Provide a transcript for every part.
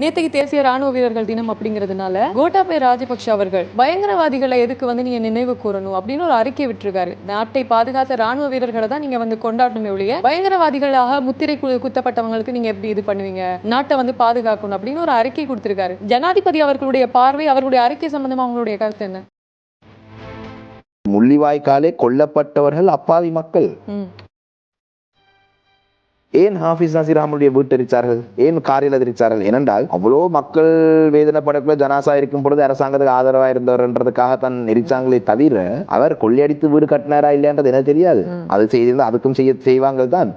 நேத்தைக்கு தேசிய ராணுவ வீரர்கள் தினம் அப்படிங்கிறதுனால கோட்டாபய ராஜபக்ஷ அவர்கள் பயங்கரவாதிகளை எதுக்கு வந்து நீங்க நினைவு கூறணும் அப்படின்னு ஒரு அறிக்கை விட்டிருக்காரு. நாட்டை பாதுகாத்த ராணுவ வீரர்களை தான் நீங்க வந்து கொண்டாடணுமே ஒழிய பயங்கரவாதிகளாக முத்திரை குத்தப்பட்டவங்களுக்கு நீங்க எப்படி இது பண்ணுவீங்க? நாட்டை வந்து பாதுகாக்கணும் அப்படின்னு ஒரு அறிக்கை கொடுத்திருக்காரு. ஜனாதிபதி அவர்களுடைய பார்வை அவர்களுடைய அறிக்கை சம்பந்தமா அவங்களுடைய கருத்து என்ன? முள்ளிவாய்க்காலே கொல்லப்பட்டவர்கள் அப்பாவி மக்கள். ஏன் ஹாஃபிஸ் நசீர் வீட்டு எரிச்சார்கள் ஏன் காரில் எரிச்சார்கள் ஏனென்றால் அவ்வளோ மக்கள் வேதனைப்படக்குள்ள ஜனாசா இருக்கும் பொழுது அரசாங்கத்துக்கு ஆதரவா இருந்தவர்ன்றதுக்காக தான் எரிச்சாங்களே தவிர அவர் கொள்ளையடித்து வீடு கட்டினாரா இல்லையான்றது எனக்கு தெரியாது. அது செய்திருந்தா அதுக்கும் செய்ய செய்வாங்க தான்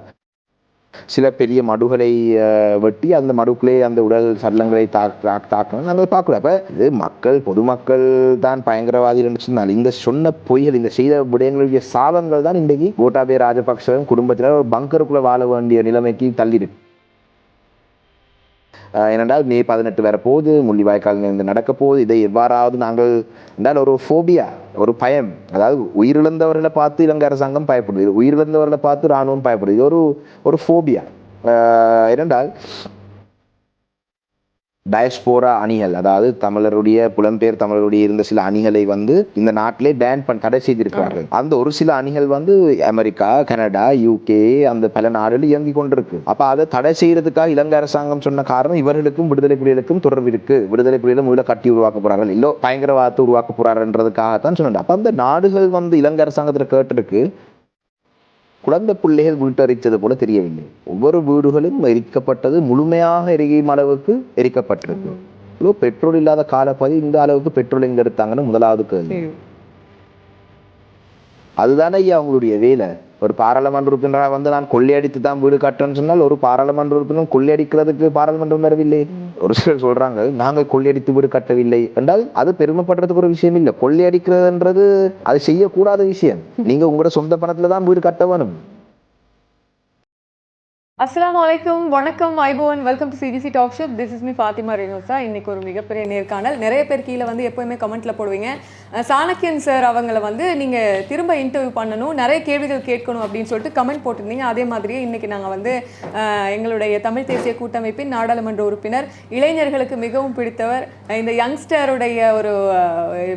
சில பெரிய மடுகளை அஹ், வெட்டி அந்த மடுக்குள்ளே அந்த உடல் சடலங்களை தாக்க தாக்கணும் நம்ம பார்க்கல. அப்ப இது மக்கள் பொதுமக்கள் தான் பயங்கரவாதிகள் சொன்னால் இந்த சொன்ன பொய்கள் இந்த செய்த விடயங்களுடைய சாதனங்கள் தான் இன்றைக்கு கோட்டாபய ராஜபக்சவும் குடும்பத்தினர் ஒரு பங்கருக்குள்ள வாழ வேண்டிய நிலைமைக்கு தள்ளிடு ஏனென்றால் மே பதினெட்டு வர போது முள்ளிவாய்க்கால் இந்த நடக்க போகுது இதை எவ்வாறாவது நாங்கள் என்றால் ஒரு ஃபோபியா ஒரு பயம். அதாவது உயிரிழந்தவர்களை பார்த்து இலங்கை அரசாங்கம் பயப்படுது. உயிரிழந்தவர்களை பார்த்து இராணுவம் பயப்படுது. இது ஒரு ஒரு ஃபோபியா ஏனென்றால் டயஸ்போரா அணிகள் அதாவது தமிழருடைய புலம்பெயர் தமிழருடைய இருந்த சில அணிகளை வந்து இந்த நாட்டிலே பேன் பண்ண தடை செய்திருக்கிறார்கள். அந்த ஒரு சில அணிகள் வந்து அமெரிக்கா கனடா யூகே அந்த பல நாடுகள் இயங்கி கொண்டிருக்கு. அப்ப அதை தடை செய்யறதுக்காக இலங்கை அரசாங்கம் சொன்ன காரணம் இவர்களுக்கும் விடுதலை புலிகளுக்கும் தொடர்பு இருக்கு. விடுதலை புலிகளை முதல்ல கட்டி உருவாக்க போறார்கள். இல்லோ பயங்கரவாதத்தை உருவாக்க போறாருன்றதுக்காகத்தான் சொன்னாங்க அப்ப அந்த நாடுகள் வந்து இலங்கை அரசாங்கத்துல கேட்டிருக்கு. குழந்தை பிள்ளைகள் வீட்டரித்தது போல தெரியவில்லை. ஒவ்வொரு வீடுகளும் எரிக்கப்பட்டது முழுமையாக எரியும் அளவுக்கு எரிக்கப்பட்டிருக்கு. இவ்வளோ பெட்ரோல் இல்லாத காலப்பகுதி இந்த அளவுக்கு பெட்ரோல் எங்க எடுத்தாங்கன்னு முதலாவது கேள்வி. அதுதானே ஐயா அவங்களுடைய வேலை. ஒரு பாராளுமன்ற உறுப்பினராக வந்து நான் கொள்ளையடித்து தான் வீடு கட்டுறேன்னு சொன்னால் ஒரு பாராளுமன்ற உறுப்பினர் கொள்ளையடிக்கிறதுக்கு பாராளுமன்றம் வரவில்லை. ஒரு சிலர் சொல்றாங்க நாங்கள் கொள்ளையடித்து வீடு கட்டவில்லை. என்றால் அது பெருமைப்படுறதுக்கு ஒரு விஷயம் இல்லை. கொள்ளையடிக்கிறதுன்றது அது செய்யக்கூடாத விஷயம். நீங்க உங்களோட சொந்த பணத்துல தான் வீடு கட்ட வேணும். அஸ்லாம் அலைக்கும் வணக்கம் iPhone. Welcome to CBC talk show this is me Fathima Renosa இன்னைக்கு ஒரு மிகப்பெரிய நேர்காணல். நிறைய பேர் கீழே வந்து எப்போயுமே கமெண்ட்ல போடுவீங்க. சாணக்கியன் சார் அவங்கள வந்து நீங்க திரும்ப இன்டர்வியூ பண்ணணும் நிறைய கேள்விகள் கேட்கணும் அப்படின்னு சொல்லிட்டு கமெண்ட் போட்டிருந்தீங்க. அதே மாதிரியே இன்னைக்கு நாங்கள் வந்து எங்களுடைய தமிழ் தேசிய கூட்டமைப்பின் நாடாளுமன்ற உறுப்பினர் இளைஞர்களுக்கு மிகவும் பிடித்தவர். இந்த யங்ஸ்டருடைய ஒரு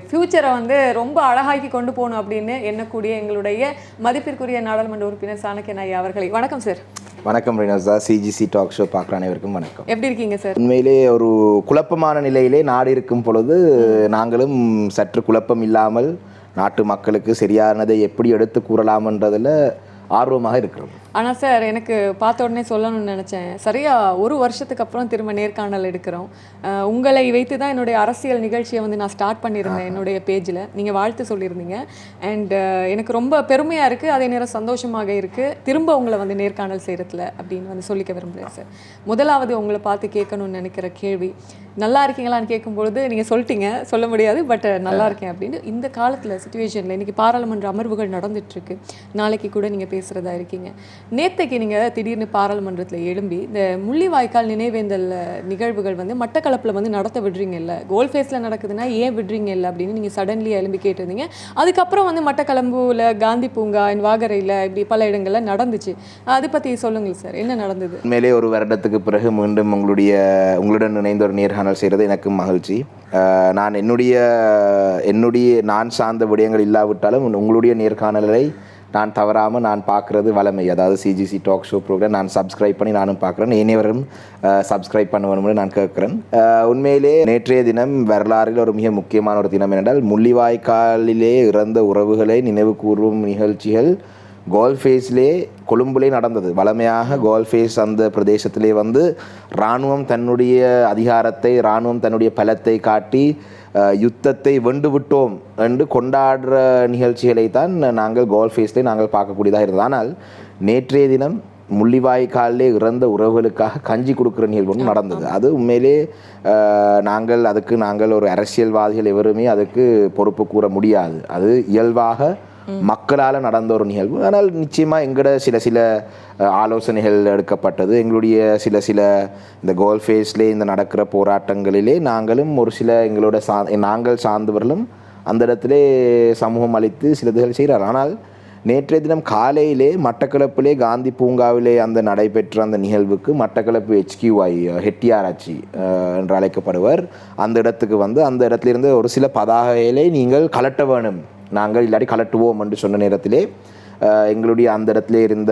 ஃபியூச்சரை வந்து ரொம்ப அழகாக்கி கொண்டு போகணும் அப்படின்னு எண்ணக்கூடிய எங்களுடைய மதிப்பிற்குரிய நாடாளுமன்ற உறுப்பினர் சாணக்கியன் ஐயா அவர்களை. வணக்கம் சார் வணக்கம் ரினோசா. சிஜிசி டாக் ஷோ பார்க்குற அனைவருக்கும் வணக்கம். எப்படி இருக்கீங்க சார் உண்மையிலே ஒரு குழப்பமான நிலையிலே நாடு இருக்கும் பொழுது நாங்களும் சற்று குழப்பம் இல்லாமல் நாட்டு மக்களுக்கு சரியானதை எப்படி எடுத்து கூறலாம்ன்றதுல ஆர்வமாக இருக்கிறோம். ஆனா சார் எனக்கு பார்த்த உடனே சொல்லணும்னு நினைச்சேன். சரியா ஒரு வருஷத்துக்கு அப்புறம் திரும்ப நேர்காணல் எடுக்கிறோம். உங்களை வைத்து தான் என்னுடைய அரசியல் நிகழ்ச்சியை வந்து நான் ஸ்டார்ட் பண்ணியிருந்தேன் என்னுடைய பேஜில் நீங்க வாழ்த்து சொல்லியிருந்தீங்க. அண்ட் எனக்கு ரொம்ப பெருமையா இருக்கு. அதே நேரம் சந்தோஷமாக இருக்கு. திரும்ப உங்களை வந்து நேர்காணல் செய்யறதுல அப்படின்னு வந்து சொல்லிக்க விரும்புகிறேன் சார். முதலாவது உங்களை பார்த்து கேட்கணும்னு நினைக்கிற கேள்வி. நல்லா இருக்கீங்களான்னு கேட்கும்பொழுது நீங்க சொல்லிட்டீங்க. சொல்ல முடியாது பட் நல்லா இருக்கேன் அப்படின்னு. இந்த காலத்துல சுச்சுவேஷன்ல இன்னைக்கு பாராளுமன்ற அமர்வுகள் நடந்துட்டு இருக்கு. நாளைக்கு கூட நீங்க பேசுறதா இருக்கீங்க. நேற்றைக்கு நீங்கள் திடீர்னு பாராளுமன்றத்தில் எழும்பி இந்த முள்ளிவாய்க்கால் நினைவேந்தல் நிகழ்வுகள் வந்து மட்டக்களப்பில் வந்து நடத்த விடுறீங்க இல்லை கோல் ஃபேஸில் நடக்குதுன்னா ஏன் விடுறீங்க இல்லை அப்படின்னு நீங்கள் சடன்லி எழும்பி கேட்டிருந்தீங்க. அதுக்கப்புறம் வந்து மட்டக்களம்புல காந்தி பூங்கா என் வாகரையில் இப்படி பல இடங்களில் நடந்துச்சு. அதை பற்றி சொல்லுங்கள் சார் என்ன நடந்தது? மேலே ஒரு வருடத்துக்கு பிறகு மீண்டும் உங்களுடைய உங்களுடன் இணைந்த ஒரு நேர்காணல் செய்கிறது எனக்கு மகிழ்ச்சி. நான் என்னுடைய என்னுடைய நான் சார்ந்த விடயங்கள் இல்லாவிட்டாலும் உங்களுடைய நேர்காணலை நான் தவறாமல் நான் பார்க்குறது வளமை. அதாவது சிஜிசி டாக் ஷோ ப்ரோக்ராம் நான் சப்ஸ்கிரைப் பண்ணி நானும் பார்க்குறேன். இனியவரும் சப்ஸ்கிரைப் பண்ண வேணும்னு நான் கேட்குறேன். உண்மையிலே நேற்றைய தினம் வரலாறில் ஒரு மிக முக்கியமான ஒரு தினம் என்னென்றால் முள்ளிவாய்க்காலிலே இறந்த உறவுகளை நினைவு கூறும் நிகழ்ச்சிகள் கோல்ஃபேஸ்லே கொழும்புலே நடந்தது. வளமையாக கோல்ஃபேஸ் அந்த பிரதேசத்திலே வந்து இராணுவம் தன்னுடைய அதிகாரத்தை இராணுவம் தன்னுடைய பலத்தை காட்டி யுத்தத்தை வென்று விட்டோம் என்று கொண்டாடுற நிகழ்ச்சிகளை தான் நாங்கள் கோல்ஃபேஸ்லே நாங்கள் பார்க்கக்கூடியதாக இருந்தது. ஆனால் நேற்றைய தினம் முள்ளிவாய்க்காலிலே இறந்த உறவுகளுக்காக கஞ்சி கொடுக்குற நிகழ்வு ஒன்று நடந்தது. அது உண்மையிலே நாங்கள் அதுக்கு நாங்கள் ஒரு அரசியல்வாதிகள் எவருமே அதுக்கு பொறுப்பு கூற முடியாது. அது இயல்பாக மக்களால் நடந்த ஒரு நிகழ்வு. ஆனால் நிச்சயமாக எங்களோட சில சில ஆலோசனைகள் எடுக்கப்பட்டது. எங்களுடைய சில சில இந்த கோல் ஃபேஸ்லே இந்த நடக்கிற போராட்டங்களிலே நாங்களும் ஒரு சில எங்களோட சா நாங்கள் சார்ந்தவர்களும் அந்த இடத்திலே சமூகம் அளித்து சில இதுகள் செய்கிறார். ஆனால் நேற்றைய தினம் காலையிலே மட்டக்களப்பிலே காந்தி பூங்காவிலே அந்த நடைபெற்ற அந்த நிகழ்வுக்கு மட்டக்களப்பு ஹெச்கியூஐ ஹெட்டியாராச்சி என்று அழைக்கப்படுவர். அந்த இடத்துக்கு வந்து அந்த இடத்துலேருந்து ஒரு சில பதாகையிலே நீங்கள் கலட்ட வேணும் நாங்கள் இல்லாட்டி கலட்டுவோம் என்று சொன்ன நேரத்திலே எங்களுடைய அந்த இடத்துல இருந்த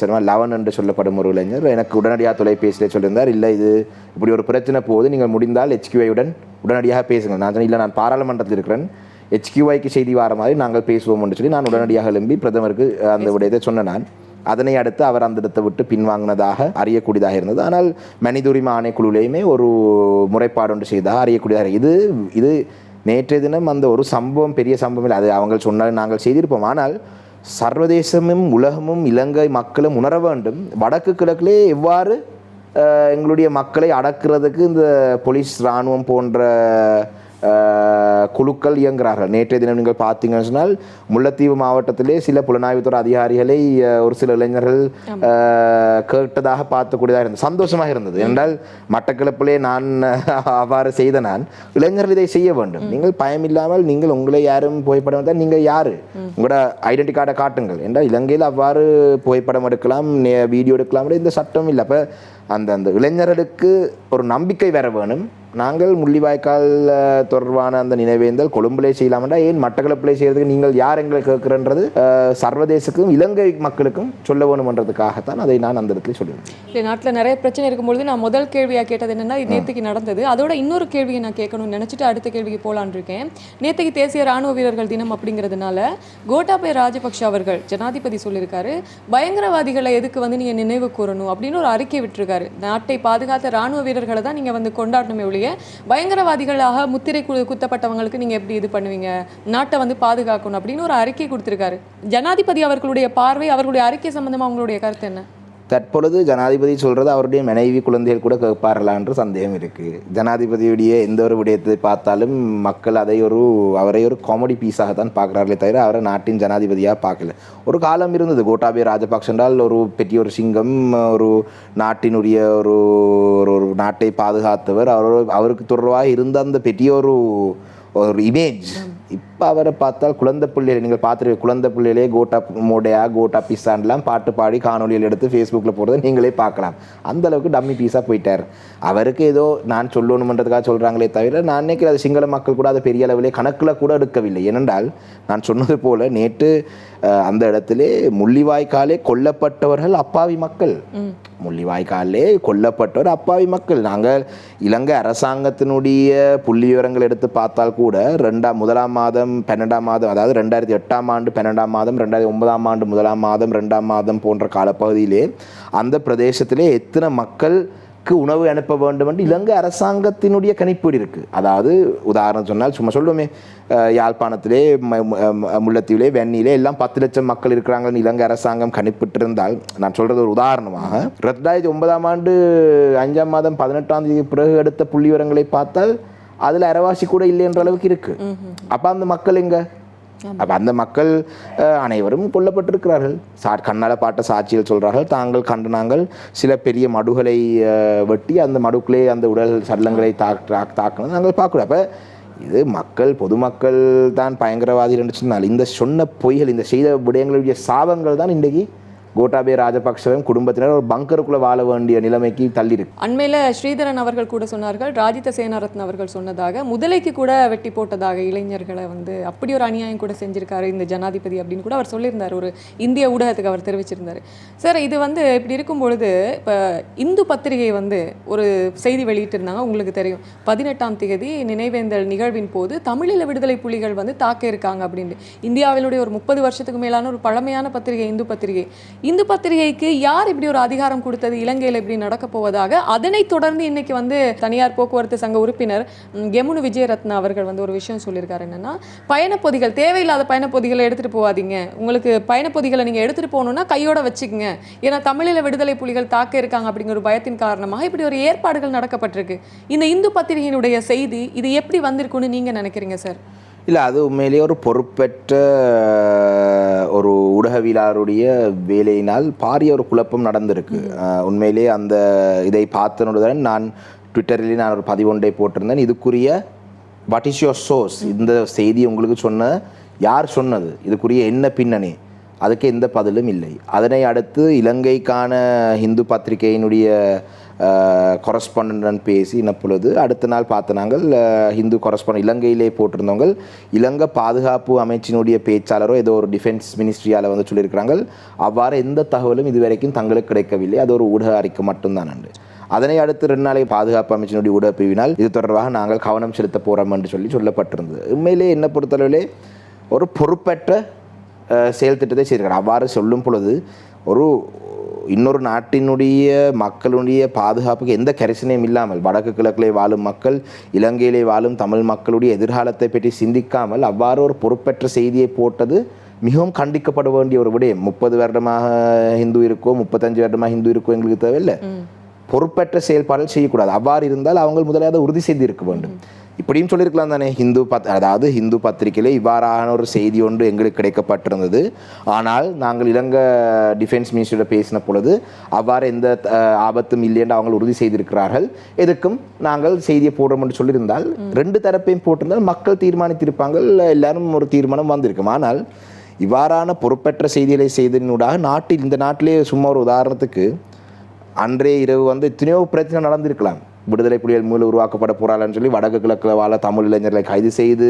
சினிமா லவன் என்று சொல்லப்படும் ஒரு இளைஞர் எனக்கு உடனடியாக தொலைபேசியிலே சொல்லியிருந்தார் இல்லை இது இப்படி ஒரு பிரச்சனை போகுது நீங்கள் முடிந்தால் ஹெச்கியூஐயுடன் உடனடியாக பேசுங்கள். நான் சொன்னேன் இல்லை நான் பாராளுமன்றத்தில் இருக்கிறேன் ஹெச்கியூஐக்கு செய்தி வார மாதிரி நாங்கள் பேசுவோம் என்று சொல்லி நான் உடனடியாக எழும்பி பிரதமருக்கு அந்த விடயத்தை சொன்னேன் நான். அதனை அடுத்து அவர் அந்த இடத்தை விட்டு பின்வாங்கினதாக அறியக்கூடியதாக இருந்தது. ஆனால் மனித உரிமை ஆணைக்குழுவிலையுமே ஒரு முறைப்பாடு ஒன்று செய்ததாக அறியக்கூடியதாக. இது இது நேற்றைய தினம் அந்த ஒரு சம்பவம் பெரிய சம்பவம் இல்லை. அது அவங்க சொன்னால் நாங்கள் செய்திருப்போம். ஆனால் சர்வதேசமும் உலகமும் இலங்கை மக்களும் உணர வேண்டும். வடக்கு கிழக்கிலே எவ்வாறு எங்களுடைய மக்களை அடக்குறதுக்கு இந்த போலீஸ் இராணுவம் போன்ற குழுக்கள் இயங்குகிறார்கள். நேற்றைய தினம் நீங்கள் பார்த்தீங்கன்னு சொன்னால் முல்லைத்தீவு மாவட்டத்திலே சில புலனாய்வுத்துறை அதிகாரிகளை ஒரு சில இளைஞர்கள் கேட்டதாக பார்த்துக்கூடியதாக இருந்தது. சந்தோஷமாக இருந்தது. என்றால் மட்டக்களப்பிலே நான் அவ்வாறு செய்த நான் இளைஞர்கள் இதை செய்ய வேண்டும். நீங்கள் பயமில்லாமல் நீங்கள் உங்களை யாரும் புகைப்படம் எடுத்தால் நீங்கள் யாரு? உங்களோட ஐடென்டி கார்டை காட்டுங்கள். என்றால் இலங்கையில் அவ்வாறு புகைப்படம் எடுக்கலாம் வீடியோ எடுக்கலாம் இந்த சட்டம் இல்லை. அப்போ அந்த அந்த இளைஞர்களுக்கு ஒரு நம்பிக்கை வர வேணும். நாங்கள் முள்ளிவாய்க்கால் தொடர்பான அந்த நினைவேந்தல் கொழும்புலே செய்யலாம்டா ஏன் மட்டக்களப்பிலே செய்யறதுக்கு நீங்கள் யார் எங்களை கேட்குறன்றது சர்வதேசக்கும் இலங்கை மக்களுக்கும் சொல்ல வேணுமன்றதுக்காகத்தான் அதை நான் அந்த இடத்துல சொல்லுவேன் இல்லை நாட்டில் நிறைய பிரச்சனை இருக்கும்பொழுது நான் முதல் கேள்வியாக கேட்டது என்னன்னா நேற்றுக்கு நடந்தது. அதோட இன்னொரு கேள்வியை நான் கேட்கணும்னு நினச்சிட்டு அடுத்த கேள்விக்கு போகலான்னு இருக்கேன் நேற்றுக்கு தேசிய ராணுவ வீரர்கள் தினம் அப்படிங்கிறதுனால கோட்டாபய ராஜபக்ஷ அவர்கள் ஜனாதிபதி சொல்லியிருக்காரு பயங்கரவாதிகளை எதுக்கு வந்து நீங்கள் நினைவு கூறணும் அப்படின்னு ஒரு அறிக்கை விட்டிருக்காரு. நாட்டை பாதுகாத்த ராணுவ வீரர்களை தான் நீங்கள் வந்து கொண்டாடணுமே ஒழிய பயங்கரவாதிகளாக முத்திரை கு குத்தப்பட்டவங்களுக்கு நீங்கள் எப்படி இது பண்ணுவீங்க? நாட்டை வந்து பாதுகாக்கணும் அப்படின்னு ஒரு அறிக்கை கொடுத்திருக்காரு. ஜனாதிபதி அவர்களுடைய பார்வை அவர்களுடைய அறிக்கை சம்பந்தமா அவங்களுடைய கருத்து என்ன? தற்பொழுது ஜனாதிபதி சொல்றது அவருடைய மனைவி குழந்தைகள் கூட கேட்பார்களான்ற சந்தேகம் இருக்கு. ஜனாதிபதியுடைய எந்த ஒரு விடயத்தை பார்த்தாலும் மக்கள் அதை ஒரு அவரை ஒரு காமெடி பீஸாக தான் பார்க்குறார்களே தவிர அவரை நாட்டின் ஜனாதிபதியாக பார்க்கல. ஒரு காலம் இருந்தது. கோட்டாபய ராஜபக்ஷ என்றால் ஒரு பெரிய ஒரு சிங்கம் ஒரு நாட்டினுடைய ஒரு ஒரு நாட்டை பாதுகாத்தவர். அவர் அவருக்கு தொடர்பாக இருந்த அந்த பெரிய ஒரு ஒரு இமேஜ் இப்போ அவரை பார்த்தால் குழந்தை பிள்ளைகள் நீங்கள் பார்த்துருக்க குழந்தை பிள்ளைகளே கோட்டா மோடையா கோட்டா பிஸ்ஸான்லாம் பாட்டு பாடி காணொலியில் எடுத்து ஃபேஸ்புக்கில் போடுறதை நீங்களே பார்க்கலாம். அந்த அளவுக்கு டம்மி பீஸாக போயிட்டார். அவருக்கு ஏதோ நான் சொல்லணுமன்றதுக்காக சொல்கிறாங்களே தவிர நான் நினைக்கிறேன் அது சிங்கள மக்கள் கூட அதை பெரிய அளவிலே கணக்கில் கூட எடுக்கவில்லை. ஏனென்றால் நான் சொன்னது போல நேற்று அந்த இடத்திலே முள்ளிவாய்க்காலே கொல்லப்பட்டவர்கள் அப்பாவி மக்கள். முள்ளிவாய்க்காலே கொல்லப்பட்டவர் அப்பாவி மக்கள். நாங்கள் இலங்கை அரசாங்கத்தினுடைய புள்ளி விவரங்கள் எடுத்து பார்த்தால் கூட ரெண்டாம் முதலாம் மாதம் பன்னெண்டாம் மாதம் அதாவது ரெண்டாயிரத்தி எட்டாம் ஆண்டு பன்னெண்டாம் மாதம் ரெண்டாயிரத்தி ஒன்பதாம் ஆண்டு முதலாம் மாதம் ரெண்டாம் மாதம் போன்ற காலப்பகுதியிலே அந்த பிரதேசத்திலே எத்தனை மக்களுக்கு உணவு அனுப்ப வேண்டும் என்று இலங்கை அரசாங்கத்தினுடைய கணிப்பீடு இருக்குது அதாவது உதாரணம் சொன்னால் சும்மா சொல்லுவோமே யாழ்ப்பாணத்திலே ம- ம- வெண்ணிலே எல்லாம் பத்து லட்சம் மக்கள் இருக்கிறாங்கன்னு இலங்கை அரசாங்கம் கணிப்பிட்டிருந்தால் நான் சொல்கிறது ஒரு உதாரணமாக ரெண்டாயிரத்தி ஒன்பதாம் ஆண்டு அஞ்சாம் மாதம் பதினெட்டாம் தேதி பிறகு எடுத்த புள்ளி விவரங்களை பார்த்தால் அதில் அரைவாசி கூட இல்லை என்ற அளவுக்கு இருக்கு. அப்போ அந்த மக்கள் எங்க? அப்போ அந்த மக்கள் அனைவரும் கொல்லப்பட்டிருக்கிறார்கள். சா கண்ணால பாட்ட சாட்சிகள் சொல்கிறார்கள் தாங்கள் கண்டு நாங்கள் சில பெரிய மடுகளை வெட்டி அந்த மடுக்களே அந்த உடல் சடலங்களை தாக் தாக்கணும் நாங்கள் பார்க்கணும் அப்போ இது மக்கள் பொதுமக்கள் தான் பயங்கரவாதிகள் சொன்னால் இந்த சொன்ன பொய்கள் இந்த செய்த விடயங்களுடைய சாபங்கள் தான் இன்றைக்கு கோட்டாபே ராஜபக்சவும் குடும்பத்தினர் ஒரு பங்கருக்குள்ள வாழ வேண்டிய நிலைமைக்கு தள்ளியிருக்கு. அண்மையில ஸ்ரீதரன் அவர்கள் கூட சொன்னார்கள் ராஜித சேனாரத்ன அவர்கள் சொன்னதாக முதலைக்கு கூட வெட்டி போட்டதாக இளைஞர்களை வந்து அப்படி ஒரு அநியாயம் கூட செஞ்சிருக்காரு இந்த ஜனாதிபதி அப்படின்னு கூட அவர் சொல்லியிருந்தார் ஒரு இந்திய ஊடகத்துக்கு அவர் தெரிவிச்சிருந்தார். சார் இது வந்து இப்படி இருக்கும் பொழுது இப்போ இந்து பத்திரிகை வந்து ஒரு செய்தி வெளியிட்டிருந்தாங்க உங்களுக்கு தெரியும். பதினெட்டாம் தேதி நினைவேந்தல் நிகழ்வின் போது தமிழீழ விடுதலை புலிகள் வந்து தாக்க இருக்காங்க அப்படின்னு இந்தியாவிலுடைய ஒரு முப்பது வருஷத்துக்கு மேலான ஒரு பழமையான பத்திரிகை இந்து பத்திரிகை. இந்து பத்திரிகைக்கு யார் இப்படி ஒரு அதிகாரம் கொடுத்தது? இலங்கையில் இப்படி நடக்க போவதாக. அதனைத் தொடர்ந்து இன்னைக்கு வந்து தனியார் போக்குவரத்து சங்க உறுப்பினர் கெமுனு விஜயரத்னா அவர்கள் வந்து ஒரு விஷயம் சொல்லியிருக்காரு. என்னன்னா பயணப்பொதிகள் தேவையில்லாத பயணப்பொதிகளை எடுத்துட்டு போகாதீங்க உங்களுக்கு பயணப்பொதிகளை நீங்க எடுத்துட்டு போகணும்னா கையோட வச்சுக்கோங்க. ஏன்னா தமிழில் விடுதலை புலிகள் தாக்க இருக்காங்க அப்படிங்கிற ஒரு பயத்தின் காரணமாக இப்படி ஒரு ஏற்பாடுகள் நடக்கப்பட்டிருக்கு. இந்த இந்து பத்திரிகையினுடைய செய்தி இது எப்படி வந்திருக்குன்னு நீங்க நினைக்கிறீங்க சார்? இல்லை அது உண்மையிலேயே ஒரு பொறுப்பற்ற ஒரு ஊடகவியலாளருடைய வேலையினால் பாரிய ஒரு குழப்பம் நடந்திருக்கு. உண்மையிலேயே அந்த இதை பார்த்தனுடன் நான் ட்விட்டரில் நான் ஒரு பதிவொன்றை போட்டிருந்தேன். இதுக்குரிய வாட் இஸ் யோர் சோர்ஸ் இந்த செய்தி உங்களுக்கு சொன்ன யார் சொன்னது? இதுக்குரிய என்ன பின்னணி? அதுக்கு எந்த பதிலும் இல்லை. அதனை அடுத்து இலங்கைக்கான ஹிந்து பத்திரிகையினுடைய கொரஸ்பாண்டன் பேசி பொழுது அடுத்த நாள் பார்த்த நாங்கள் ஹிந்து கொரஸ்பாண்ட் இலங்கையிலே போட்டிருந்தவங்க இலங்கை பாதுகாப்பு அமைச்சினுடைய பேச்சாளரோ ஏதோ ஒரு டிஃபென்ஸ் மினிஸ்ட்ரியால் வந்து சொல்லியிருக்கிறாங்க. அவ்வாறு எந்த தகவலும் இதுவரைக்கும் தங்களுக்கு கிடைக்கவில்லை. அது ஒரு ஊடக அறிக்கை மட்டும்தான் உண்டு அதனை அடுத்து ரெண்டு நாளைக்கு பாதுகாப்பு அமைச்சினுடைய ஊடக பிரிவினால் இது தொடர்பாக நாங்கள் கவனம் செலுத்த போகிறோம் என்று சொல்லி சொல்லப்பட்டிருந்தது. உண்மையிலே என்ன பொறுத்தளவிலே ஒரு பொறுப்பற்ற செயல் திட்டத்தை செய்திருக்கிறார். அவ்வாறு சொல்லும் பொழுது ஒரு இன்னொரு நாட்டினுடைய மக்களுடைய பாதுகாப்புக்கு எந்த கரிசனையும் இல்லாமல் வடக்கு கிழக்கிலே வாழும் மக்கள் இலங்கையிலே வாழும் தமிழ் மக்களுடைய எதிர்காலத்தை பற்றி சிந்திக்காமல் அவ்வாறு ஒரு பொறுப்பற்ற செய்தியை போட்டது மிகவும் கண்டிக்கப்பட வேண்டிய ஒரு விடயம். முப்பது வருடமாக ஹிந்து இருக்கோ முப்பத்தஞ்சு வருடமாக ஹிந்து இருக்கோ எங்களுக்கு தேவையில்லை. பொறுப்பற்ற செயல்பாடுகள் செய்யக்கூடாது. அவ்வாறு இருந்தால் அவங்க முதலாவது உறுதி செய்து இருக்க வேண்டும் இப்படியும் சொல்லியிருக்கலாம் தானே. ஹிந்து பத் அதாவது ஹிந்து பத்திரிகையிலே இவ்வாறான ஒரு செய்தி ஒன்று எங்களுக்கு கிடைக்கப்பட்டிருந்தது. ஆனால் நாங்கள் இலங்கை டிஃபென்ஸ் மினிஸ்டரோட பேசின பொழுது அவ்வாறு எந்த ஆபத்தும் இல்லை என்று அவங்க உறுதி செய்திருக்கிறார்கள். எதுக்கும் நாங்கள் செய்தியை போடுறோம் என்று சொல்லியிருந்தால் ரெண்டு தரப்பையும் போட்டிருந்தால் மக்கள் தீர்மானித்திருப்பாங்க எல்லாரும் ஒரு தீர்மானம் வந்திருக்கும். ஆனால் இவ்வாறான பொறுப்பற்ற செய்திகளை செய்ததினூடாக நாட்டில் இந்த நாட்டிலே சும்மா ஒரு உதாரணத்துக்கு அன்றே இரவு வந்து எத்தனையோ பிரச்சனை நடந்திருக்கலாம். விடுதலை புலிகள் மூலம் உருவாக்கப்பட போறாங்கன்னு சொல்லி வடக்கு கிழக்கில் வாழ தமிழ் இளைஞர்களை கைது செய்து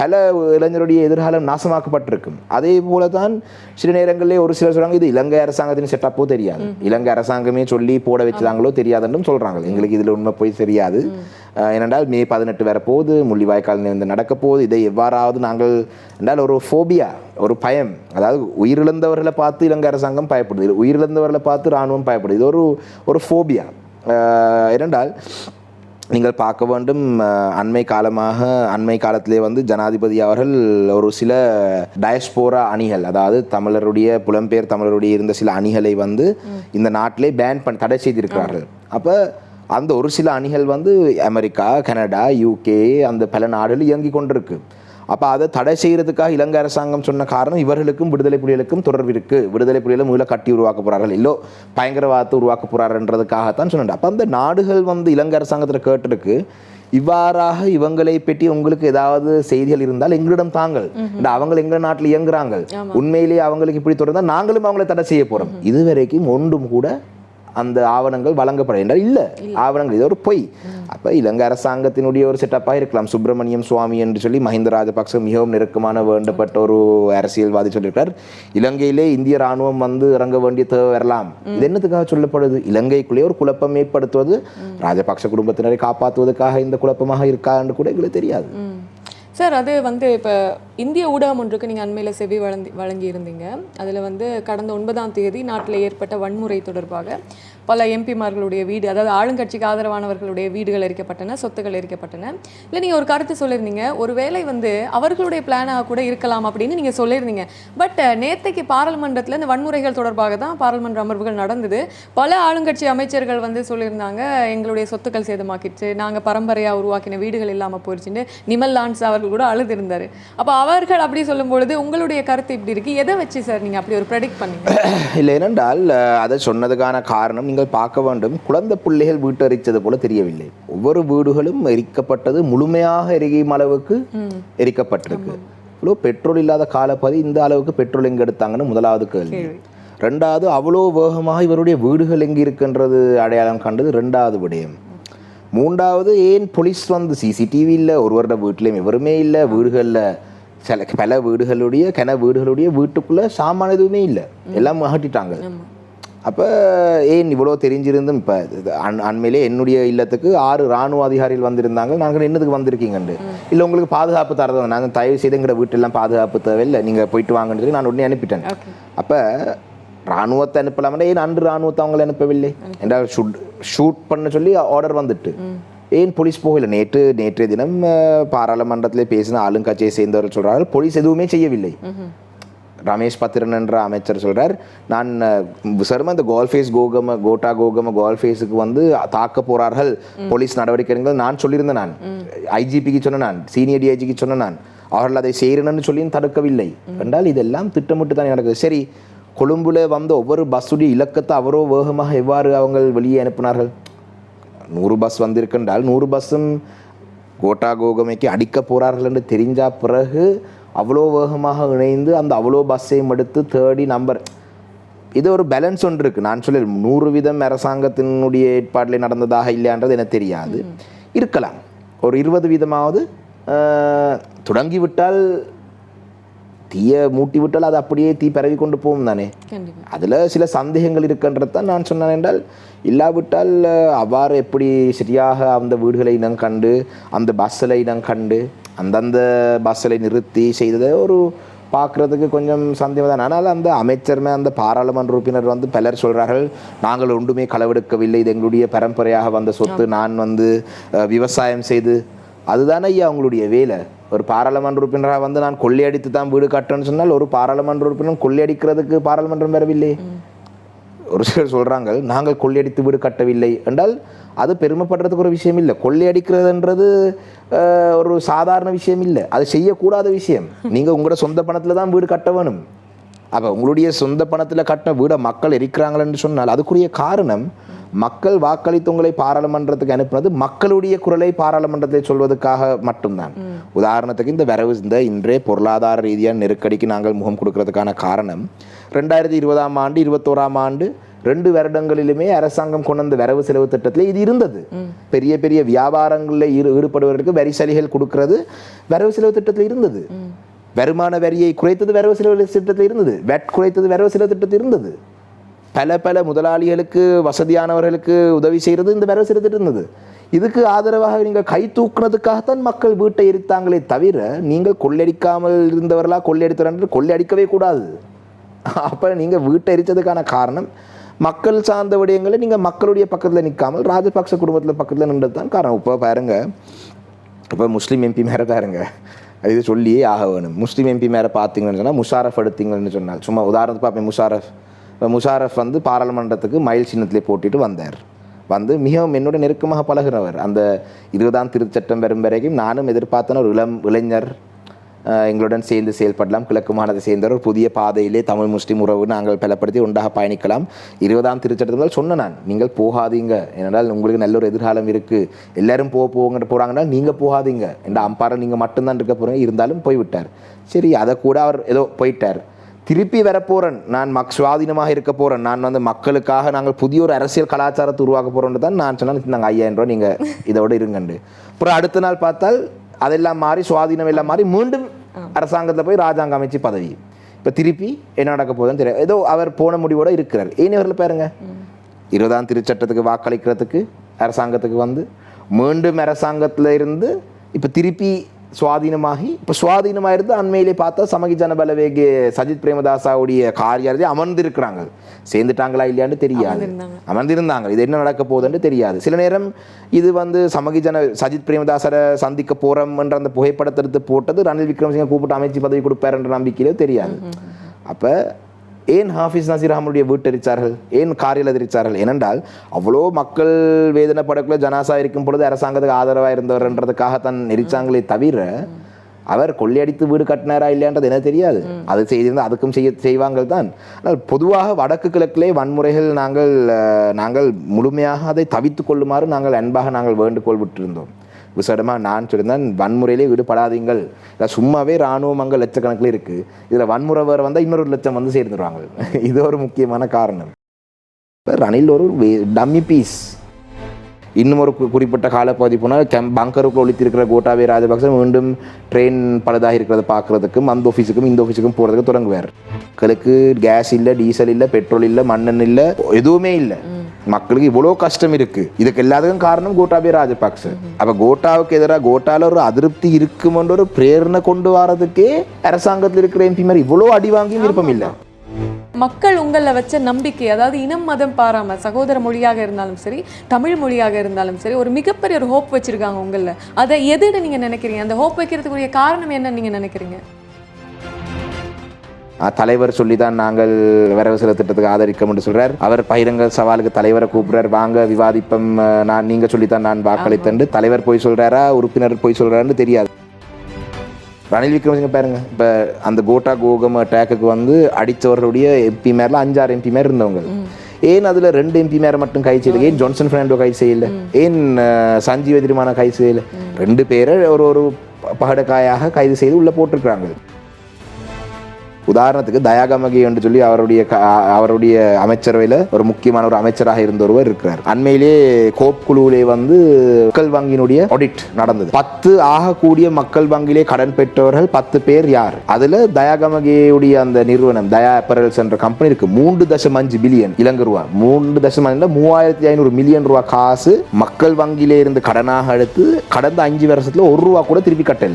பல இளைஞருடைய எதிர்காலம் நாசமாக்கப்பட்டிருக்கும். அதே போல தான் சில நேரங்களிலே ஒரு சிலர் சொல்றாங்க இது இலங்கை அரசாங்கத்தின் செட்டப்போ தெரியாது. இலங்கை அரசாங்கமே சொல்லி போட வச்சுதாங்களோ தெரியாதுன்னு சொல்றாங்க. எங்களுக்கு இதுல உண்மை போய் தெரியாது. ஏனென்றால் மே பதினெட்டு வரப்போகுது முள்ளிவாய்க்கால் வந்து நடக்க போகுது. இதை எவ்வாறாவது நாங்கள் என்றால் ஒரு ஃபோபியா ஒரு பயம் அதாவது உயிரிழந்தவர்களை பார்த்து இலங்கை அரசாங்கம் பயப்படுது. உயிரிழந்தவர்களை பார்த்து இராணுவம் பயப்படுது. இது ஒரு ஒரு ஃபோபியா இரண்டால் நீங்கள் பார்க்க வேண்டும் அண்மை காலமாக அண்மை காலத்திலே வந்து ஜனாதிபதி அவர்கள் ஒரு சில டயஸ்போரா அணிகள் அதாவது தமிழருடைய புலம்பெயர் தமிழருடைய இருந்த சில அணிகளை வந்து இந்த நாட்டிலே பேன் பண்ணி தடை செய்திருக்கிறார்கள். அப்போ அந்த ஒரு சில அணிகள் வந்து அமெரிக்கா கனடா யூகே அந்த பல நாடுகள் இயங்கி கொண்டிருக்கு. அப்போ அதை தடை செய்யறதுக்காக இலங்கை அரசாங்கம் சொன்ன காரணம் இவர்களுக்கும் விடுதலை புலிகளுக்கும் தொடர்பு இருக்கு. விடுதலை புலிகளை முதல்ல கட்டி உருவாக்க போறார்கள். இல்லோ பயங்கரவாதத்தை உருவாக்க போறாருன்றதுக்காகத்தான் சொன்னேன். அப்போ அந்த நாடுகள் வந்து இலங்கை அரசாங்கத்தில் கேட்டிருக்கு. இவ்வாறாக இவங்களை பற்றி உங்களுக்கு ஏதாவது செய்திகள் இருந்தால் எங்களிடம் தாங்கள். இந்த அவங்க எங்க நாட்டில் இயங்குறாங்க? உண்மையிலேயே அவங்களுக்கு இப்படி தொடர்ந்தா நாங்களும் அவங்களை தடை செய்ய போறோம். இதுவரைக்கும் ஒன்றும் கூட அந்த ஆவணங்கள் வழங்கப்பட என்றால் இல்லை. ஆவணங்கள் இது ஒரு பொய். அப்போ இலங்கை அரசாங்கத்தினுடைய ஒரு செட்டப்பாக இருக்கலாம். சுப்பிரமணியம் சுவாமி என்று சொல்லி மஹிந்த ராஜபக்ச மிகவும் நெருக்கமான வேண்டப்பட்ட ஒரு அரசியல்வாதி சொல்லியிருக்கார். இலங்கையிலே இந்திய ராணுவம் வந்து இறங்க வேண்டிய தேவை வரலாம். இது என்னத்துக்காக சொல்லப்படுது? இலங்கைக்குள்ளே ஒரு குழப்பம் ஏற்படுத்துவது ராஜபக்ச குடும்பத்தினரை காப்பாற்றுவதற்காக இந்த குழப்பமாக இருக்கா என்று கூட எங்களுக்கு தெரியாது. சார் அது வந்து இப்போ இந்திய ஊடகம் ஒன்றுக்கு நீங்கள் அண்மையில் செவி வழங்கி வழங்கியிருந்தீங்க. அதில் வந்து கடந்த ஒன்பதாம் தேதி நாட்டில் ஏற்பட்ட வன்முறை தொடர்பாக பல எம்பிமார்களுடைய வீடு அதாவது ஆளுங்கட்சிக்கு ஆதரவானவர்களுடைய வீடுகள் எரிக்கப்பட்டன சொத்துக்கள் எரிக்கப்பட்டன. இல்லை நீங்கள் ஒரு கருத்து சொல்லியிருந்தீங்க. ஒருவேளை வந்து அவர்களுடைய பிளானாக கூட இருக்கலாம் அப்படின்னு நீங்கள் சொல்லியிருந்தீங்க. பட் நேற்றைக்கு பாராளுமன்றத்தில் இந்த வன்முறைகள் தொடர்பாக தான் பாராளுமன்ற அமர்வுகள் நடந்தது. பல ஆளுங்கட்சி அமைச்சர்கள் வந்து சொல்லியிருந்தாங்க எங்களுடைய சொத்துக்கள் சேதமாக்கிடுச்சு நாங்கள் பரம்பரையாக உருவாக்கின வீடுகள் இல்லாமல் போயிடுச்சுன்னு நிமல் லான்ஸ் அவர்கள் கூட அழுதிருந்தார். அப்போ அவர்கள் அப்படி சொல்லும் பொழுது உங்களுடைய கருத்து இப்படி இருக்கு. எதை வச்சு சார் நீங்கள் அப்படி ஒரு ப்ரெடிக்ட் பண்ணீங்க? இல்லை ஏனென்றால் அஹ், அதை சொன்னதுக்கான காரணம் நீங்கள் பார்க்க வேண்டும். குழந்தை பிள்ளைகள் வீட்டு எரிச்சது போல தெரியவில்லை. ஒவ்வொரு வீடுகளும் எரிக்கப்பட்டது முழுமையாக எரியும் அளவுக்கு எரிக்கப்பட்டிருக்கு. இவ்வளோ பெட்ரோல் இல்லாத காலப்பதி இந்த அளவுக்கு பெட்ரோல் எங்கே எடுத்தாங்கன்னு முதலாவது கேள்வி. ரெண்டாவது அவ்வளோ வேகமாக இவருடைய வீடுகள் எங்கே இருக்குன்றது அடையாளம் கண்டது ரெண்டாவது விடயம். மூன்றாவது ஏன் போலீஸ் வந்து சிசிடிவி இல்லை? ஒருவரோட வீட்லேயும் எவருமே இல்லை. வீடுகளில் சில பல வீடுகளுடைய கிண வீடுகளுடைய வீட்டுக்குள்ளே சாமான எதுவுமே இல்லை. எல்லாம் அகட்டிட்டாங்க அப்போ ஏன் இவ்வளோ தெரிஞ்சிருந்தும் இப்போ அண் அண்மையிலே என்னுடைய இல்லத்துக்கு ஆறு ராணுவ அதிகாரிகள் வந்திருந்தாங்க. நாங்கள் என்னதுக்கு வந்திருக்கீங்கண்டு. இல்லை உங்களுக்கு பாதுகாப்பு தரது? நாங்கள் தயவு செய்து எங்களோட வீட்டெல்லாம் பாதுகாப்பு தேவையில்லை. நீங்கள் போயிட்டு வாங்கன்னு சொல்லி நான் உடனே அனுப்பிட்டேன். அப்போ ராணுவத்தை அனுப்பலாமே ஏன் அன்று ராணுவத்தை அவங்களை அனுப்பவில்லை. என்றால் ஷூட் ஷூட் பண்ண சொல்லி ஆர்டர் வந்துட்டு. ஏன் போலீஸ் போகல? நேற்று நேற்றைய தினம் பாராளுமன்றத்தில் பேசின ஆளுங்கட்சியை சேர்ந்தவர்கள் சொல்கிறார்கள் போலீஸ் எதுவுமே செய்யவில்லை. ரமேஷ் பத்திரன் என்ற அமைச்சர் சொல்றார் நான் சரும இந்த கோல்ஃபேஸ் கோகம கோட்டா கோகம கோல்ஃபேஸுக்கு வந்து தாக்க போறார்கள். போலீஸ் நடவடிக்கைகள் நான் சொல்லியிருந்தேன் நான். ஐஜிபிக்கு சொன்ன நான். சீனியர் டிஐஜிக்கு சொன்ன நான். அவர்கள் அதை செய்யணும்னு சொல்லியும் தடுக்கவில்லை. என்றால் இதெல்லாம் திட்டமிட்டு தான் நடக்குது. சரி கொழும்புல வந்த ஒவ்வொரு பஸ்ஸுடைய இலக்கத்தை அவரோ வேகமாக எவ்வாறு அவங்க வெளியே அனுப்பினார்கள்? நூறு பஸ் வந்திருக்கின்றால் நூறு பஸ்ஸும் கோட்டா கோகமைக்கு அடிக்க போறார்கள் என்று தெரிஞ்சா பிறகு அவ்வளோ வேகமாக இணைந்து அந்த அவ்வளோ பஸ்ஸையும் எடுத்து தேடி நம்பர் இது ஒரு பேலன்ஸ் ஒன்று இருக்குது நான் சொல்ல நூறு வீதம் அரசாங்கத்தினுடைய ஏற்பாட்டில் நடந்ததாக இல்லையான்றது எனக்கு தெரியாது. இருக்கலாம். ஒரு இருபது வீதமாவது தொடங்கிவிட்டால் தீய மூட்டி விட்டால் அது அப்படியே தீ பரவி கொண்டு போகும் தானே அதில் சில சந்தேகங்கள் இருக்கின்றது தான் நான் சொன்னேன் என்றால் இல்லாவிட்டால் அவ்வாறு எப்படி சரியாக அந்த வீடுகளை இனம் கண்டு அந்த பஸ்ஸில் இனம் கண்டு அந்தந்த பஸ்ஸில் நிறுத்தி செய்ததை ஒரு பார்க்குறதுக்கு கொஞ்சம் சந்தேகம் தான். ஆனால் அந்த அமைச்சர்மே அந்த பாராளுமன்ற உறுப்பினர் வந்து பலர் சொல்கிறார்கள் நாங்கள் ஒன்றுமே களவெடுக்கவில்லை. இது எங்களுடைய பரம்பரையாக வந்த சொத்து. நான் வந்து விவசாயம் செய்து அதுதானே ஐயா அவங்களுடைய வேலை. ஒரு பாராளுமன்ற உறுப்பினராக வந்து நான் கொள்ளையடித்து தான் வீடு கட்டுறேன்னு சொன்னால் ஒரு பாராளுமன்ற உறுப்பினர் கொள்ளையடிக்கிறதுக்கு பாராளுமன்றம் வரவில்லை. ஒரு சிலர் சொல்கிறாங்க நாங்கள் கொள்ளையடித்து வீடு கட்டவில்லை. என்றால் அது பெருமைப்படுறதுக்கு ஒரு விஷயம் இல்லை. கொள்ளையடிக்கிறதுன்றது ஒரு சாதாரண விஷயம் இல்லை. அது செய்யக்கூடாத விஷயம். நீங்கள் உங்களோட சொந்த பணத்தில் தான் வீடு கட்ட வேணும். அப்போ உங்களுடைய சொந்த பணத்தில் கட்டின வீடை மக்கள் எரிக்கிறாங்களேன்னு சொன்னால் அதுக்குரிய காரணம் மக்கள் வாக்களித்து உங்களை பாராளுமன்றத்துக்கு அனுப்புனது மக்களுடைய குரலை பாராளுமன்றத்தை சொல்வதற்காக மட்டும்தான். உதாரணத்துக்கு இந்த வரவு இந்த இன்றைய பொருளாதார ரீதியான நெருக்கடிக்கு நாங்கள் முகம் கொடுக்கறதுக்கான காரணம் ரெண்டாயிரத்தி இருபதாம் ஆண்டு இருபத்தோராம் ஆண்டு ரெண்டு வருடங்களிலுமே அரசாங்கம் கொண்டு வந்த வரவு செலவு திட்டத்தில் இது இருந்தது. பெரிய பெரிய வியாபாரங்களில் ஈடு ஈடுபடுவதற்கு வரி சலுகைகள் கொடுக்கிறது வரவு செலவு திட்டத்தில் இருந்தது. வருமான வரியை குறைத்தது வரவு செலவு திட்டத்தில் இருந்தது. வெட் குறைத்தது வரவு செலவு திட்டத்தில் இருந்தது. பல பல முதலாளிகளுக்கு வசதியானவர்களுக்கு உதவி செய்கிறது இந்த வரவு செய்துட்டு இருந்தது. இதுக்கு ஆதரவாக நீங்கள் கை தூக்குனதுக்காகத்தான் மக்கள் வீட்டை எரித்தாங்களே தவிர நீங்கள் கொள்ளையடிக்காமல் இருந்தவர்களாக கொள்ளையடித்தவர் கொள்ளையடிக்கவே கூடாது. அப்போ நீங்கள் வீட்டை எரித்ததுக்கான காரணம் மக்கள் சார்ந்த விடயங்களை நீங்கள் மக்களுடைய பக்கத்தில் நிற்காமல் ராஜபக்ச குடும்பத்தில் பக்கத்தில் நின்றது தான் காரணம். இப்போ பாருங்க இப்போ முஸ்லீம் எம்பி மேலே பாருங்க இது சொல்லியே ஆக வேணும். முஸ்லீம் எம்பி மேலே பார்த்தீங்கன்னு சொன்னால் முஷாரஃப் எடுத்தீங்கன்னு சொன்னால். சும்மா உதாரணத்துக்கு பார்ப்பேன் முஷாரஃப். முஷாரஃப் வந்து பாராளுமன்றத்துக்கு மயில் சின்னத்திலே போட்டிட்டு வந்தார். வந்து மிகவும் என்னோட நெருக்கமாக பழகிறவர். அந்த இருபதாம் திருச்சட்டம் வரும் வரைக்கும் நானும் எதிர்பார்த்தன ஒரு இளம் இளைஞர் எங்களுடன் சேர்ந்து செயல்படலாம் கிழக்கு மாநிலத்தை சேர்ந்தவர் ஒரு புதிய பாதையிலே தமிழ் முஸ்லீம் உறவு நாங்கள் பலப்படுத்தி ஒன்றாக பயணிக்கலாம். இருபதாம் திருச்சட்டத்தில் சொன்னேன் நான் நீங்கள் போகாதீங்க. ஏனென்றால் உங்களுக்கு நல்ல ஒரு எதிர்காலம் இருக்குது எல்லாரும் போக போங்கிட்டு போகிறாங்கன்னா நீங்கள் போகாதீங்க. என்ற அம்பாரை நீங்கள் மட்டும்தான் இருக்க போகிறீங்க இருந்தாலும் போய்விட்டார். சரி அதை கூட அவர் ஏதோ போயிட்டார். திருப்பி வரப்போகிறேன் நான் மக் சுவாதீனமாக இருக்க போகிறேன் நான் வந்து மக்களுக்காக நாங்கள் புதிய ஒரு அரசியல் கலாச்சாரத்தை உருவாக்க போறோம்னு தான் நான் சொன்னேன். நாங்கள் ஐயாயிரம் ரூபா நீங்கள் இதோட இருங்கண்டு. அப்புறம் அடுத்த நாள் பார்த்தால் அதெல்லாம் மாறி சுவாதீனம் எல்லாம் மாறி மீண்டும் அரசாங்கத்தில் போய் ராஜாங்க அமைச்சு பதவி. இப்போ திருப்பி என்ன நடக்க போகுதுன்னு தெரியாது ஏதோ அவர் போன முடிவோடு இருக்கிறார். ஏனியவரில் பாருங்க. இருபதாம் திருச்சட்டத்துக்கு வாக்களிக்கிறதுக்கு அரசாங்கத்துக்கு வந்து மீண்டும் அரசாங்கத்தில் இருந்து இப்போ திருப்பி சுவாதீனமாகி இப்போ சுவாதீனமாக இருந்து அண்மையிலே பார்த்தா சமகி ஜனபலவேகே சஜித் பிரேமதாசாவுடைய காரியாரத்தை அமர்ந்திருக்கிறாங்க. சேர்ந்துட்டாங்களா இல்லையான்னு தெரியாது. அமர்ந்திருந்தாங்க. இது என்ன நடக்க போகுதுன்னு தெரியாது. சில நேரம் இது வந்து சமகி ஜன சஜித் பிரேமதாசரை சந்திக்க போறோம்ன்ற அந்த புகைப்படத்தை எடுத்து போட்டது ரணில் விக்ரமசிங்க கூப்பிட்டு அமைச்சு பதவி கொடுப்பாருன்ற நம்பிக்கையிலே தெரியாது. அப்போ ஏன் ஹாஃபிஸ் நசீர் அகமதுடைய வீட்டெரிச்சார்கள் ஏன் காரில் எரிச்சார்கள் ஏனென்றால் அவ்வளோ மக்கள் வேதனைப்படக்குள்ள ஜனாசா இருக்கும் பொழுது அரசாங்கத்துக்கு ஆதரவாக இருந்தவர்ன்றதுக்காக தான் எரிச்சாங்களே தவிர அவர் கொள்ளையடித்து வீடு கட்டினாரா இல்லையான்றது எனக்கு தெரியாது. அது செய்திருந்தால் அதுக்கும் செய்ய செய்வாங்க தான். ஆனால் பொதுவாக வடக்கு கிழக்கிலே வன்முறைகள் நாங்கள் நாங்கள் முழுமையாக அதை தவித்து கொள்ளுமாறு நாங்கள் அன்பாக நாங்கள் வேண்டுகோள் விட்டிருந்தோம். விசேடமாக நான் சொல்லியிருந்தேன் வன்முறையிலே ஈடுபடாதீங்கள் இல்லை சும்மாவே இராணுவம் அங்கே லட்சக்கணக்கில் இருக்குது இதில் வன்முறை வேறு வந்தால் இன்னொரு லட்சம் வந்து சேர்ந்துருவாங்க. இது ஒரு முக்கியமான காரணம். இப்போ ரணில் ஒரு டம்மி பீஸ் இன்னும் ஒரு குறிப்பிட்ட காலப்பகுதி போனால் கெம் பங்கருக்குள்ள ஒழித்திருக்கிற கோட்டாபே ராஜபக்ச மீண்டும் ட்ரெயின் பழுதாக இருக்கிறத பார்க்குறதுக்கும் அந்த ஆஃபீஸுக்கும் இந்த ஆஃபீஸுக்கும் போகிறதுக்கு தொடங்குவார். மக்களுக்கு கேஸ் இல்லை டீசல் இல்லை பெட்ரோல் இல்லை மண்ணெண்ணெய் இல்லை எதுவுமே இல்லை. மக்களுக்கு இவ்வளோ கஷ்டம் இருக்கு. இதுக்கு எல்லாத்துக்கும் காரணம் கோட்டாபே ராஜபக்ச. அப்போ கோட்டாவுக்கு எதிராக கோட்டால ஒரு அதிருப்தி இருக்குமென்ற ஒரு பிரேரணை கொண்டு வரதுக்கே அரசாங்கத்தில் இருக்கிற எம்பி மாதிரி இவ்வளோ அடி வாங்கியும் விருப்பம் இல்லை. மக்கள் உங்களில் வச்ச நம்பிக்கை அதாவது இனம் மதம் பாராம சகோதர மொழியாக இருந்தாலும் சரி தமிழ் மொழியாக இருந்தாலும் சரி ஒரு மிகப்பெரிய ஒரு ஹோப் வச்சிருக்காங்க உங்களில். அதை எதுன்னு நீங்க நினைக்கிறீங்க? அந்த ஹோப் வைக்கிறதுக்குரிய காரணம் என்னன்னு நீங்க நினைக்கிறீங்க? தலைவர் சொல்லி தான் நாங்கள் வரவு செலவு திட்டத்துக்கு ஆதரிக்க சொல்றார். அவர் பகிரங்க சவாலுக்கு தலைவரை கூப்பிடுறார். வாங்க விவாதிப்பம். நான் நீங்க சொல்லித்தான் நான் வாக்களித்தேன் தலைவர் போய் சொல்றாரா உறுப்பினர் போய் சொல்றாருன்னு தெரியாது. ரணில் விக்ரமசிங்க பாருங்க. இப்போ அந்த கோட்டா கோகம் அட்டாக்கு வந்து அடித்தவர்களுடைய எம்பி மேரில் அஞ்சாறு எம்பி மேர் இருந்தவங்க. ஏன் அதுல ரெண்டு எம்பி மேரை மட்டும் கை செய்யல? ஏன் ஜான்சன் ஃபெர்னாண்டோ கை செய்யல? ஏன் ஆஹ், சஞ்சீவ திருமான செய்யல? ரெண்டு பேரை ஒரு ஒரு பகடக்காயாக கைது செய்து உள்ள போட்டிருக்கிறாங்க. உதாரணத்துக்கு தயாகமகி என்று சொல்லி அவருடைய க- அவருடைய அமைச்சரவையில் ஒரு முக்கியமான ஒரு அமைச்சராக இருந்த ஒருவர் இருக்கிறார். அண்மையிலே கோப் குழுவிலே வந்து மக்கள் வங்கியினுடைய ஆடிட் நடந்தது. பத்து ஆகக்கூடிய மக்கள் வங்கியிலே கடன் பெற்றவர்கள் பத்து பேர் யார்? அதுல தயாகமகியுடைய அந்த நிறுவனம் தயா அப்பரல்ஸ் என்ற கம்பெனி இருக்கு. மூன்று தசம் அஞ்சு பில்லியன் இலங்கை ரூபா. மூன்று தசம் அஞ்சுல மூவாயிரத்தி ஐநூறு மில்லியன் ரூபா காசு மக்கள் வங்கியிலே இருந்து கடனாக எடுத்து கடந்த அஞ்சு வருஷத்துல ஒரு ரூபா கூட திருப்பி கட்டல.